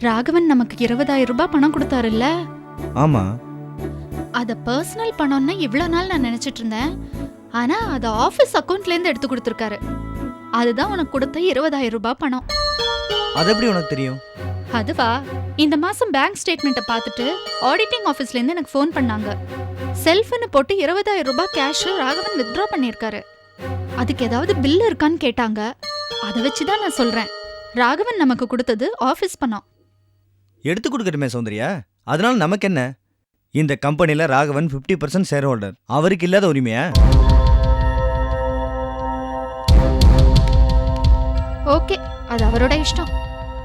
ராகவன் நமக்கு இருபதாயிரம் ரூபாய் பணம் கொடுத்தாருல்ல? ஆமா. அத பர்சனல் பணம்னு இவ்வளவு நாள் நான் நினைச்சிட்டு இருந்தேன். ஆனா அத ஆபீஸ் அக்கவுண்ட்ல இருந்து எடுத்து கொடுத்துருக்காரு. அதுதான் உனக்கு கொடுத்த இருபதாயிரம் ரூபாய் பணம். அது எப்படி உனக்கு தெரியும்? அதுவா? இந்த மாசம் பேங்க் ஸ்டேட்மெண்ட்டை பார்த்துட்டு ஆடிட்டிங் ஆபீஸ்ல இருந்து எனக்கு ஃபோன் பண்ணாங்க. செல்ஃப்னு போட்டு இருபதாயிரம் ரூபாய் கேஷ் ராகவன் வித்ட்ரா பண்ணியிருக்காரு. அதுக்கு ஏதாவது பில் இருக்கான்னு கேட்டாங்க. அதை வச்சு தான் நான் சொல்றேன். ராகவன் நமக்கு கொடுத்தது ஆபீஸ் பணம். எடுத்து கொடுக்கட்டுமே சௌந்தர்யா. அதனால நமக்கு என்ன இந்த கம்பெனில ராகவன் 50% பர்சன்ட் ஷேர் ஹோல்டர் அவருக்கு இல்லாத உரிமையா? ஓகே அது அவரோட இஷ்டம்.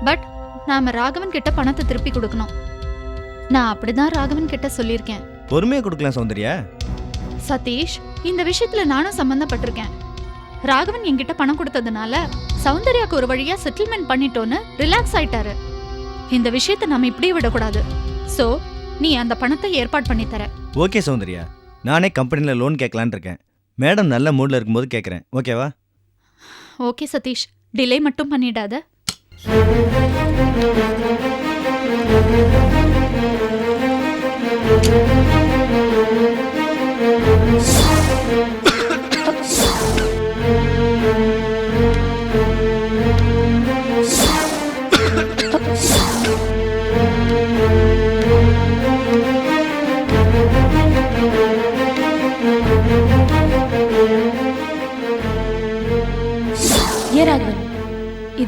பட் நாம ராகவன் கிட்ட பணத்தை திருப்பி கொடுக்கணும். நான் அப்படிதான் ராகவன் கிட்ட சொல்லியிருக்கேன். பொறுமையா கொடுக்கலாம் சௌந்தர்யா. சதீஷ் இந்த விஷயத்துல நானும் சம்பந்தப்பட்டிருக்கேன். ராகவன் என்கிட்ட பணம் கொடுத்ததுனால சௌந்தர்யாக்கு ஒரு வழியா செட்டில்மெண்ட் பண்ணிட்டோன்னு ரிலாக்ஸ் ஆயிட்டாரு. இந்த விஷயத்தை நாம இப்படியே விடக்கூடாது. சோ நீ அந்த பணத்தை ஏற்பாடு பண்ணி தர. ஓகே சௌந்தர்யா. நானே கம்பெனியில் லோன் கேட்கலான்னு இருக்கேன். மேடம் நல்ல மூடில் இருக்கும்போது கேட்குறேன். ஓகேவா ஓகே சதீஷ். டிலே மட்டும் பண்ணிடாத. ஏன்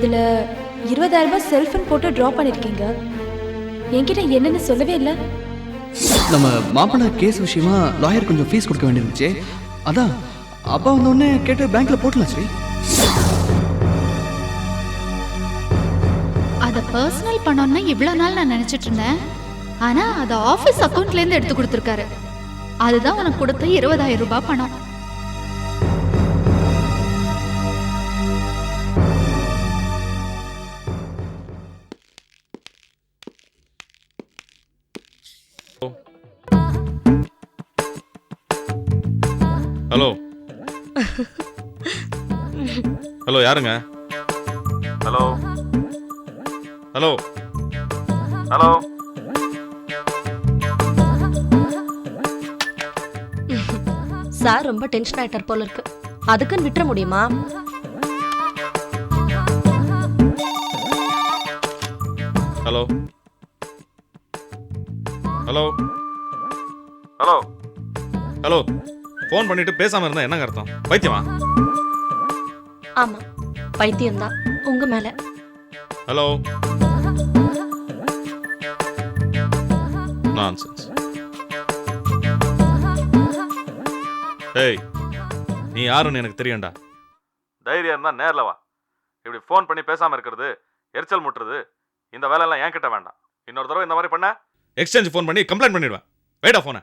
இதுல இருபதாயிரம் ரூபாய் செல்ஃபோன் போட்டு ட்ரா பண்ணிருக்கீங்க. என்கிட்ட என்னன்னு சொல்லவே இல்லை. நம்ம மாப்பிள்ளை கேஸ் விஷயமா லாயர் கொஞ்சம் ஃபீஸ் கொடுக்க வேண்டியிருந்துச்சு. அதான் அப்பா வந்தோடனே கேட்டு பேங்க்ல போட்டலாம் சரி. அத பர்சனல் பணம்னு இவ்வளவு நாள் நான் நினைச்சிட்டு இருந்தேன். ஆனா அத ஆபீஸ் அக்கவுண்ட்ல இருந்து எடுத்து கொடுத்துருக்காரு. அதுதான் உனக்கு கொடுத்த இருபதாயிரம் ரூபாய் பணம். ஹலோ யாருங்க? ஹலோ. ஹலோ. ஹலோ. சார் ரொம்ப டென்ஷன் ஆயிட்டார் போல இருக்கு. அதுக்குன்னு விட்டுற முடியுமா? Hello. Hello. Hello. Hello. Phone பண்ணிட்டு பேசாம இருந்தா என்னங்க அர்த்தம்? பைத்தியமா? ஆமா பைத்தியம்தான். உங்க மேல. ஹலோ நான்சென்ஸ் ஏய் நீ யாருன்னு எனக்கு தெரியும்டா. தைரியம் இருந்தா நேர்ல வா. இப்படி ஃபோன் பண்ணி பேசாம இருக்கிறது எரிச்சல் முட்டுறது இந்த வேலையெல்லாம் என் கிட்ட வேண்டாம். இன்னொரு தடவை இந்த மாதிரி பண்ண. எக்ஸ்சேஞ்ச் ஃபோன் பண்ணி கம்ப்ளைண்ட் பண்ணிடுவேன். வெயிடா ஃபோனை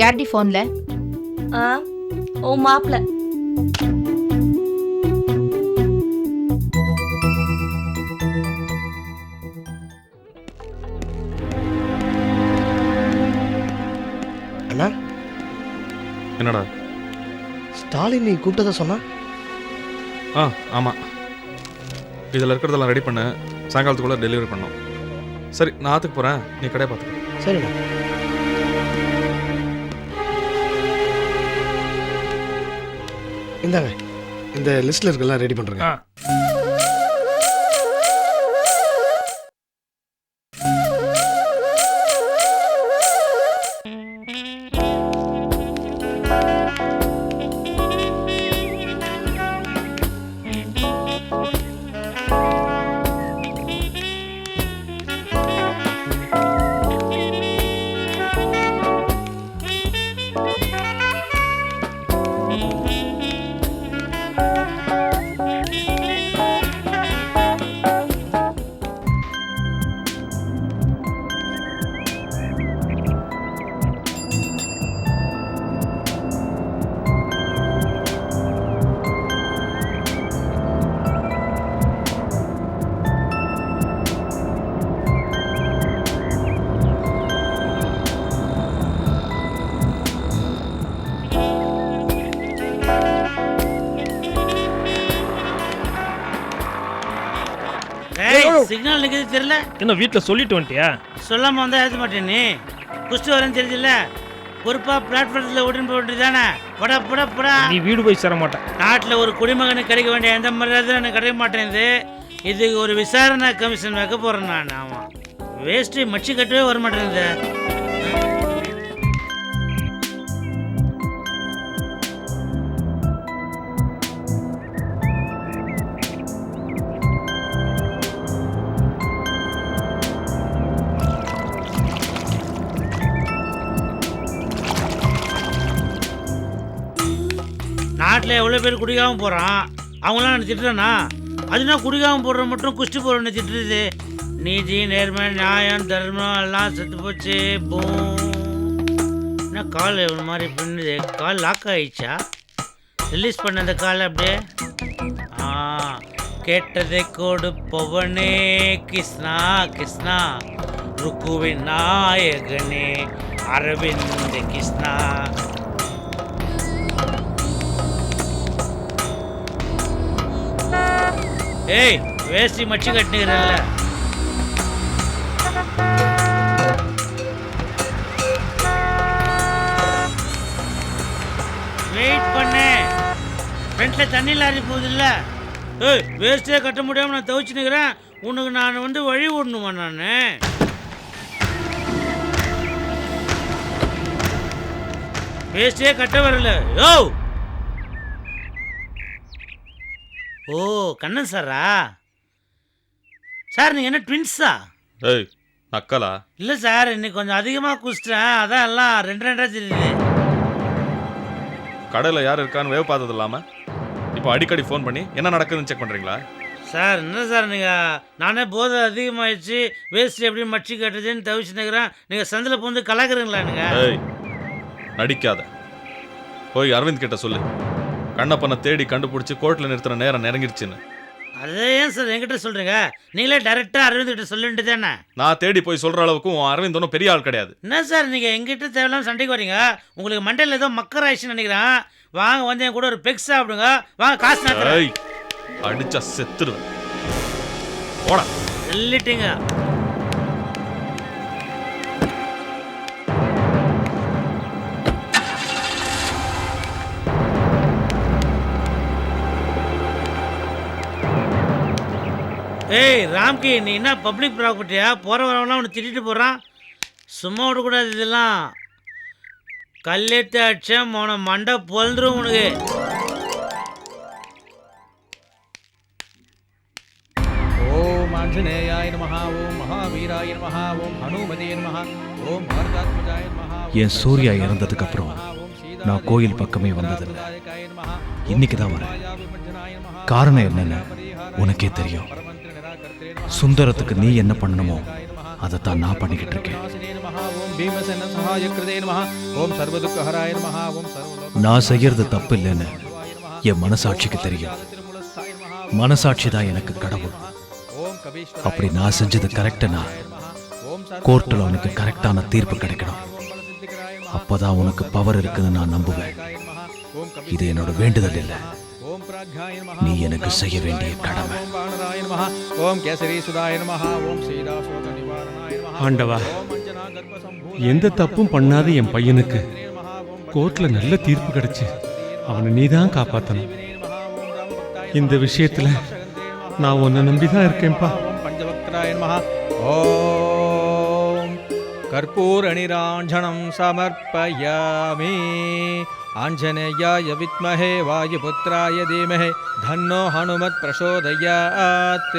யார்டி ஃபோன்ல? ஆ ஓ மாப்பிள்ள அண்ணா? என்னடா? ஸ்டாலின் நீ கூப்பிட்டதா சொன்னா? ஆ ஆமாம் இதில் இருக்கிறதெல்லாம் ரெடி பண்ணு. சாயங்காலத்துக்குள்ளே டெலிவரி பண்ணோம். சரி நான் ஆற்றுக்கு போகிறேன் நீ கடையை பார்த்துக்க. சரிண்ணா. இந்தாங்க இந்த லிஸ்ட்ல இருக்கலாம் ரெடி பண்றேங்க சிக்னல் நிற்கிறது தெரியல. என்ன வீட்டில் சொல்லிட்டு வந்துட்டியா? சொல்லாம வந்தா எழுத மாட்டேன் நீ? குஸ்து வரேன்னு தெரியுதுல்ல பொறுப்பா பிளாட்ஃபார்த்தில் ஓட்டின்னு போக வேண்டியதானே படா படா படா. நீ வீடு போய் சேர மாட்டேன் நாட்டில் ஒரு குடிமகனுக்கு கிடைக்க வேண்டிய எந்த மரியாதையும் எனக்கு கிடைக்க மாட்டேங்குது இதுக்கு ஒரு விசாரணை கமிஷன் வைக்க போகிறேன் நான் ஆமாம் வேஸ்ட்டு மச்சி கட்டவே வர மாட்டேங்குது நாட்டில் எவ்வளோ பேர் குடிக்காமல் போகிறான் அவங்களாம் என்ன திட்டுறானா? அதுனா குடிக்காமல் போடுற மட்டும் குஷ்டி போடுறவனை திட்டுறது? நீதி நேர்மை நியாயம் தர்மம் எல்லாம் செத்து போச்சு. பூம். என்ன கால் ஒரு மாதிரி பின்னுது? கால் லாக் ஆயிடுச்சா? ரிலீஸ் பண்ண அந்த கால் அப்படியே? ஆ கேட்டதை கொடுப்பவனே கிருஷ்ணா கிருஷ்ணா. ருக்குவின் நாயகனே அரவிந்த் கிருஷ்ணா. ஏய் வேஷ்டி மச்சி கட்டினுக்கிறல்ல வெயிட் பண்ணு. ஃப்ரண்ட்ல தண்ணி லாரி போகுதுல்ல. ஏய் வேஸ்ட்டே கட்ட முடியாமல் நான் துவைச்சு நிக்கிறேன் உனக்கு நான் வந்து வழி விடணுமா நான்? வேஸ்ட்டே கட்ட வரல. யோ ஓ கண்ணன் சாரா? சார் நீங்கள் என்ன ட்வின்ஸா? ஏய் நக்கலா? இல்லை சார் இன்னைக்கு கொஞ்சம் அதிகமாக குடிச்சிட்டேன் அதான் எல்லாம் ரெண்டு ரெண்டா தெரியுது. கடையில் யார் இருக்கான்னு வேவ் பார்த்தது இல்லாமல் இப்போ அடிக்கடி ஃபோன் பண்ணி என்ன நடக்குதுன்னு செக் பண்ணுறீங்களா சார் என்ன சார் நீங்கள் நானே போதை அதிகமாகிடுச்சு வேஸ்ட் எப்படி மச்சி கட்டுதுன்னு தவிச்சு நிற்கிறேன் நீங்கள் சந்தில் பூந்து கலாக்குறீங்களா நீங்கள் ஏய் நடிக்காத. போய் அரவிந்த் கிட்ட சொல்லு. கண்ணப்பனை தேடி கண்டுபிடிச்சி கோர்ட்டில் நிறுத்துற நேரம் நெருங்கிருச்சுன்னு. அதே ஏன் சார்? என்கிட்ட சொல்கிறீங்க நீங்களே டைரெக்டாக அரவிந்த் கிட்ட சொல்லிட்டு தானே? நான் தேடி போய் சொல்கிற அளவுக்கு உன் அரவிந்த் ஒன்றும் பெரிய ஆள் கிடையாது. என்ன சார் நீங்கள் எங்கிட்ட தேவையில்லாம சண்டைக்கு வரீங்க உங்களுக்கு மண்டையில் ஏதோ மக்கர் ஆயிடுச்சுன்னு நினைக்கிறேன். வாங்க வந்து என் கூட ஒரு பெக் சாப்பிடுங்க. வாங்க காசு நான் தரேன். ஏய் அடிச்சா செத்துருவேன். போடா. சொல்லிட்டீங்க ஏய் ராம்கி நீ என்ன பப்ளிக் ப்ராப்பர்ட்டியா போகிற வரவெல்லாம் உன்னை திட்டிட்டு போகிறான் சும்மா விடக்கூடாது இதெல்லாம். கல்லெடுத்து அடிச்சேன் உன மண்டை பொழுந்துரும் உனக்கு. ஓம் ஆஞ்சநேயாய நமஹ ஓம் மகாவீராய நமஹ ஓம் ஹனுமதே நமஹ ஓம் பாரதாத்மஜாய நமஹ என் சூர்யா இறந்ததுக்கு அப்புறம் நான் கோயில் பக்கமே வந்ததில்ல. இன்னைக்கு தான் வரேன். காரணம் என்னன்னு? உனக்கே தெரியும். சுந்தரத்துக்கு நீ என்ன பண்ணணுமோ அதைத்தான் நான் பண்ணிக்கிட்டு இருக்கேன். நான் செய்யறது தப்பு இல்லைன்னு என் மனசாட்சிக்கு தெரியும். மனசாட்சி தான் எனக்கு கடவுள். அப்படி நான் செஞ்சது கரெக்டுனா கோர்ட்டில் உனக்கு கரெக்டான தீர்ப்பு கிடைக்கணும். அப்பதான் உனக்கு பவர் இருக்குன்னு நான் நம்புவேன். இது என்னோட வேண்டுதல் இல்லை. நீ எனக்கு செய்ய வேண்டிய கடமை. ஓம் பாணராய நமஹ ஓம் கேசரி சுதாய நமஹ ஓம் சீதாசோக நிவாரணாய ஆண்டவா எந்த தப்பும் பண்ணாத என் பையனுக்கு கோர்ட்ல நல்ல தீர்ப்பு கிடைச்சு. அவனை நீ தான் காப்பாத்தணும் இந்த விஷயத்துல நான் உன்னை நம்பி தான் இருக்கேன்ப்பா. ஓம் கற்பூரணிராஞ்சனம் சமர்ப்பயாமி. ஆஞ்சநேயாய வித்மஹே வாயுபுத்ராய தீமஹே தன்னோ ஹனுமத் பிரசோதயாத்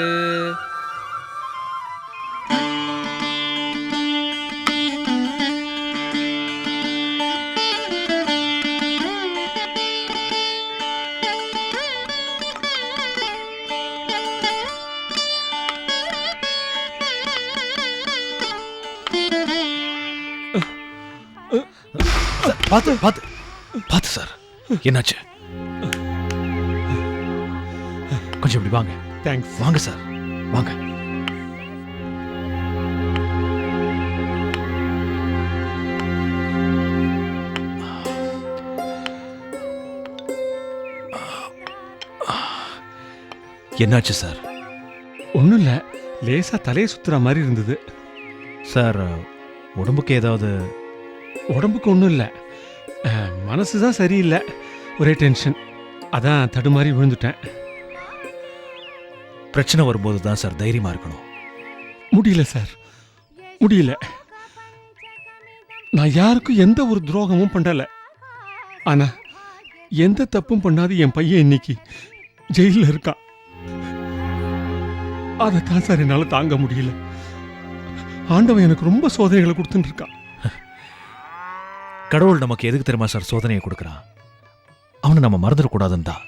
பார்த்து பார்த்து பார்த்து சார் என்னாச்சு? கொஞ்சம் இப்படி வாங்க. தேங்க்ஸ் வாங்க சார் வாங்க. என்னாச்சு சார் ஒன்றும் இல்லை. லேசா தலையை சுத்துற மாதிரி இருந்தது. சார் உடம்புக்கு ஏதாவது உடம்புக்கு ஒன்றும் இல்லை. மனசு தான் சரியில்லை. ஒரே டென்ஷன் அதான் தடுமாறி விழுந்துட்டேன். பிரச்சனை வரும்போது தான் சார் தைரியமா இருக்கணும். முடியல சார். முடியல. நான் யாருக்கும் எந்த ஒரு துரோகமும் பண்ணல. ஆனா எந்த தப்பும் பண்ணாத என் பையன் இன்னைக்கு ஜெயிலில் இருக்கான். அதை தான் சார் என்னால் தாங்க முடியல. ஆண்டவன் எனக்கு ரொம்ப சோதனைகளை கொடுத்துட்டு இருக்கான். கடவுள் நமக்கு எதுக்கு தெரியுமா சார் சோதனையை கொடுக்குறான்? அவனை நம்ம மறந்துடக்கூடாதுன்னு தான்.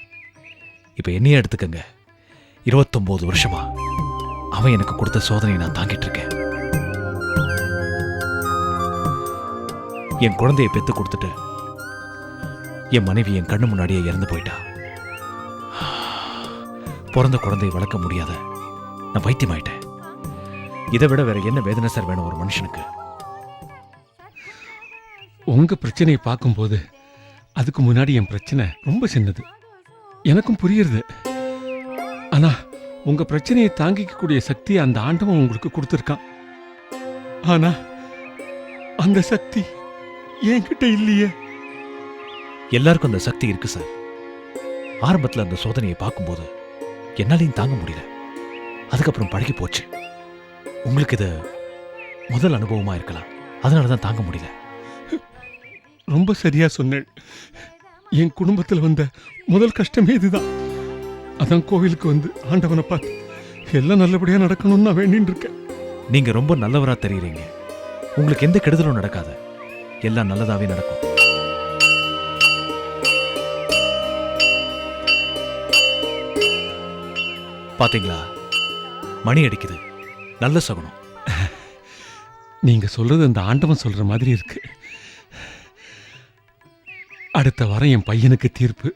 இப்போ என்னையே எடுத்துக்கங்க. இருபத்தொம்போது வருஷமா அவன் எனக்கு கொடுத்த சோதனையை நான் தாங்கிட்டு இருக்கேன். என் குழந்தையை பெற்று கொடுத்துட்டு என் மனைவி என் கண்ணு முன்னாடியே இறந்து போயிட்டா. பிறந்த குழந்தையை வளர்க்க முடியாத நான் பைத்தியமாயிட்டேன் இதை விட வேற என்ன வேதனை சார் வேணும் ஒரு மனுஷனுக்கு? உங்க பிரச்சனையை பார்க்கும்போது அதுக்கு முன்னாடி என் பிரச்சனை ரொம்ப சின்னது. எனக்கும் புரியுறது. ஆனால் உங்க பிரச்சனையை தாங்கிக்கக்கூடிய சக்தி அந்த ஆண்டவன் உங்களுக்கு கொடுத்துருக்கான். ஆனா அந்த சக்தி என்கிட்ட இல்லையே. எல்லாருக்கும் அந்த சக்தி இருக்கு சார். ஆரம்பத்தில் அந்த சோதனையை பார்க்கும்போது என்னாலையும் தாங்க முடியல. அதுக்கப்புறம் பழகி போச்சு. உங்களுக்கு இது முதல் அனுபவமா இருக்கலாம். அதனால தான் தாங்க முடியல. ரொம்ப சரியா சொன்னேன். என் குடும்பத்தில் வந்த முதல் கஷ்டமே இதுதான். அதான் கோவிலுக்கு வந்து ஆண்டவனை பார்த்து எல்லாம் நல்லபடியா நடக்கணும்னு நான் வேண்டின்னு இருக்கேன். நீங்க ரொம்ப நல்லவரா தெரியுறீங்க. உங்களுக்கு எந்த கெடுதலும் நடக்காது. எல்லாம் நல்லதாவே நடக்கும். பாத்தீங்களா? மணி அடிக்குது. நல்ல சகுனம். நீங்க சொல்றது அந்த ஆண்டவன் சொல்ற மாதிரி இருக்கு. அடுத்த வாரம் என் பையனுக்கு தீர்ப்பு.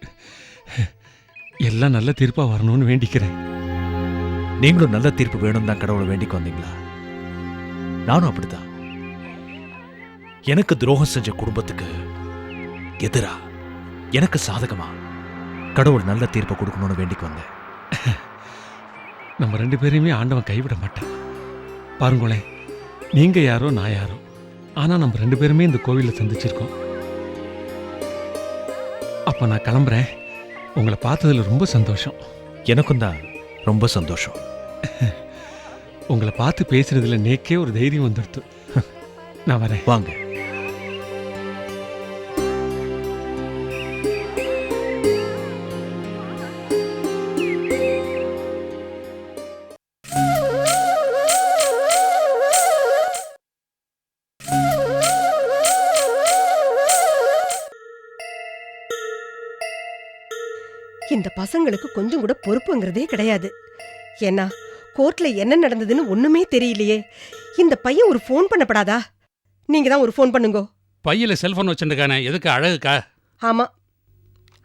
எல்லாம் நல்ல தீர்ப்பா வரணும்னு வேண்டிக்கிறேன். நீங்களும் நல்ல தீர்ப்பு வேணும் தான் கடவுளை வேண்டிக்கு வந்தீங்களா? நானும் அப்படித்தான். எனக்கு துரோகம் செஞ்ச குடும்பத்துக்கு எதிரா? எனக்கு சாதகமா? கடவுள் நல்ல தீர்ப்பை கொடுக்கணும்னு வேண்டிக்கு வந்தேன். நம்ம ரெண்டு பேரையுமே ஆண்டவன் கைவிட மாட்டான். பாருங்களேன் நீங்க யாரோ நான் யாரோ. ஆனா நம்ம ரெண்டு பேருமே இந்த கோவிலில் சந்திச்சிருக்கோம். அப்ப நான் கிளம்புறேன். உங்களை பார்த்ததுல ரொம்ப சந்தோஷம். எனக்கும் தான் ரொம்ப சந்தோஷம். உங்களை பார்த்து பேசுறதுல நேக்கே ஒரு தைரியம் வந்துடுத்து. நான் வரேன். வாங்க. பசங்களுக்கு கொஞ்சம் கூட பொறுப்புங்கிறதே கிடையாது. ஏன்னா கோர்ட்ல என்ன நடந்ததுன்னு ஒண்ணுமே தெரியலையே. இந்த பையன் ஒரு ஃபோன் பண்ணப்படாதா? நீங்க தான் ஒரு ஃபோன் பண்ணுங்க. பையில செல்போன் வச்சுருக்கானே எதுக்கு அழகுக்கா? ஆமா.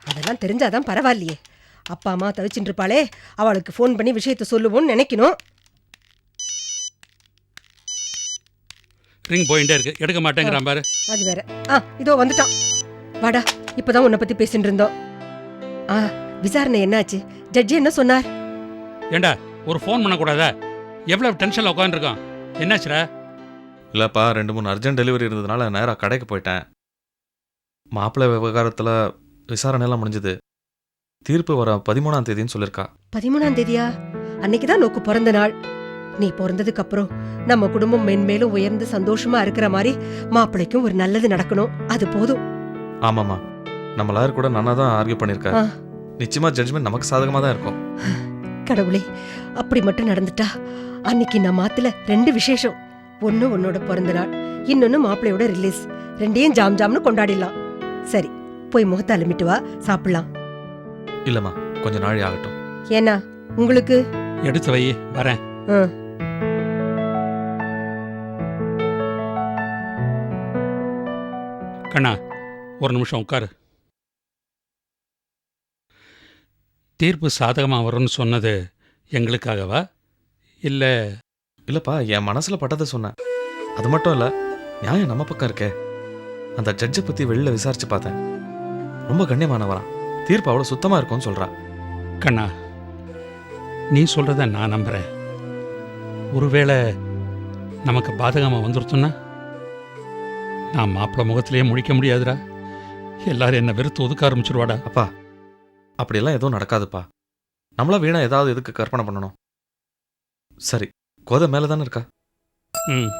அதெல்லாம் தெரிஞ்சாதான் பரவாயில்லையே. அப்பா அம்மா தவிச்சுட்டு இருப்பாளே அவளுக்கு ஃபோன் பண்ணி விஷயத்த சொல்லுவோம்னு நினைக்கணும். ரிங் போயிட்டே இருக்கு. எடுக்க மாட்டேங்கிறான் பாரு. அது வேற. ஆ இதோ வந்துட்டான். வாடா இப்பதான் உன்னை பத்தி பேசிட்டு இருந்தோம் ஆ. விசாரணை என்னாச்சு? ஜட்ஜி என்ன சொன்னார்? ஏண்டா ஒரு ஃபோன் பண்ணக்கூடாதா? எவ்வளவு டென்ஷன்ல உட்காந்துருக்கான் என்னாச்சுடா? இல்லைப்பா ரெண்டு மூணு அர்ஜென்ட் டெலிவரி இருந்ததுனால நேராக கடைக்கு போயிட்டேன். மாப்பிள்ளை விவகாரத்தில் விசாரணையெல்லாம் முடிஞ்சது. தீர்ப்பு வர பதிமூணாம் தேதின்னு சொல்லியிருக்கா பதிமூணாம் தேதியா? அன்னைக்குதான் நோக்கு பிறந்த நாள். நீ பிறந்ததுக்கு அப்புறம் நம்ம குடும்பம் மென்மேலும் உயர்ந்து சந்தோஷமா இருக்கிற மாதிரி மாப்பிள்ளைக்கும் ஒரு நல்லது நடக்கணும். அது போதும். ஆமாம்மா. நம்ம லாயர் கூட நன்னா தான் ஆர்கியூ பண்ணியிருக்காரு ஆ. நிச்சயமா ஜட்ஜ்மெண்ட் நமக்கு சாதகமாக தான் இருக்கும். கடவுளே அப்படி மட்டும் நடந்துட்டா அன்னைக்கு நம்ம ஆத்துல ரெண்டு விசேஷம். ஒண்ணு உன்னோட பிறந்த நாள் இன்னொன்னு மாப்பிள்ளையோட ரிலீஸ் ரெண்டையும் ஜாம் ஜாம்னு கொண்டாடிடலாம். சரி போய் முகத்தை அலுமிட்டு வா சாப்பிடலாம். இல்லைம்மா கொஞ்சம் நாழி ஆகட்டும். ஏன்னா உங்களுக்கு? எடுத்து வை வரேன். ஆ. கண்ணா ஒரு நிமிஷம் உட்காரு. தீர்ப்பு சாதகமாக வரும்னு சொன்னது எங்களுக்காகவா? இல்லை இல்லைப்பா என் மனசில் பட்டதை சொன்னேன். அது மட்டும் இல்லை நியாயம் நம்ம பக்கம் இருக்கே. அந்த ஜட்ஜை பற்றி வெளியில் விசாரிச்சு பார்த்தேன். ரொம்ப கண்ணியமானவரான் தீர்ப்பு அவ்வளோ சுத்தமாக இருக்கும்னு சொல்கிறா கண்ணா நீ சொல்கிறத நான் நம்புகிறேன் ஒருவேளை நமக்கு பாதகமாக வந்துருச்சுன்னா நான் மாப்பிள்ளை முகத்திலேயே முழிக்க முடியாதுடா. எல்லாரும் என்னை வெறுத்து ஒதுக்க ஆரம்பிச்சிருவாடா. அப்பா அப்படியெல்லாம் எதுவும் நடக்காதுப்பா. நம்மளா வீணா ஏதாவது எதுக்கு கற்பனை பண்ணணும்? சரி கோதை மேலே தானே இருக்கா? ம்.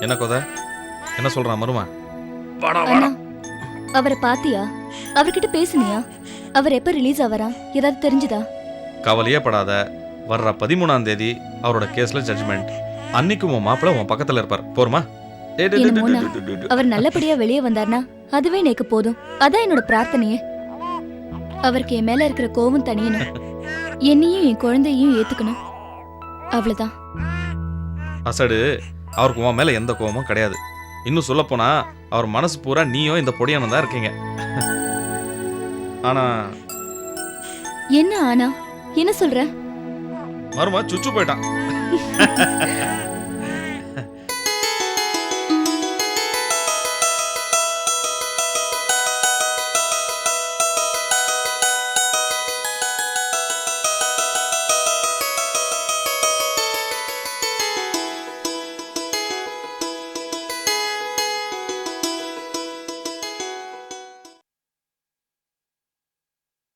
என்ன கோதை? என்ன சொல்றான் மருமா? அண்ணா அவரை பாத்தியா? அவர்கிட்ட பேசுனியா? அவர் எப்ப ரிலீஸ் ஆவரா? ஏதாவது தெரிஞ்சுதா? கவலையே படாத. வர்ற பதிமூணாம் தேதி அவரோட கேஸ்ல ஜட்ஜ்மெண்ட் அன்னைக்கு உன் மாப்பிள்ள உன் பக்கத்துல இருப்பார். போருமா? டேய். அவர் நல்லபடியா வெளியே வந்தார்னா அதுவே எனக்கு போதும். அதான் என்னோட பிரார்த்தனையே. அவருக்கு என் மேல இருக்கிற கோவம் தனியணும். என்னையும் என் குழந்தையும் ஏத்துக்கணும். அவ்வளவுதான். அசடு அவருக்கு உன் மேல எந்த கோவமும் கிடையாது. இன்னும் சொல்லப் போனா அவர் மனசு பூரா நீயும் இந்த பொடியானும் தான் இருக்கீங்க. ஆனா என்ன ஆனா? என்ன சொல்ற? மருமா சுச்சு போயிட்டான்.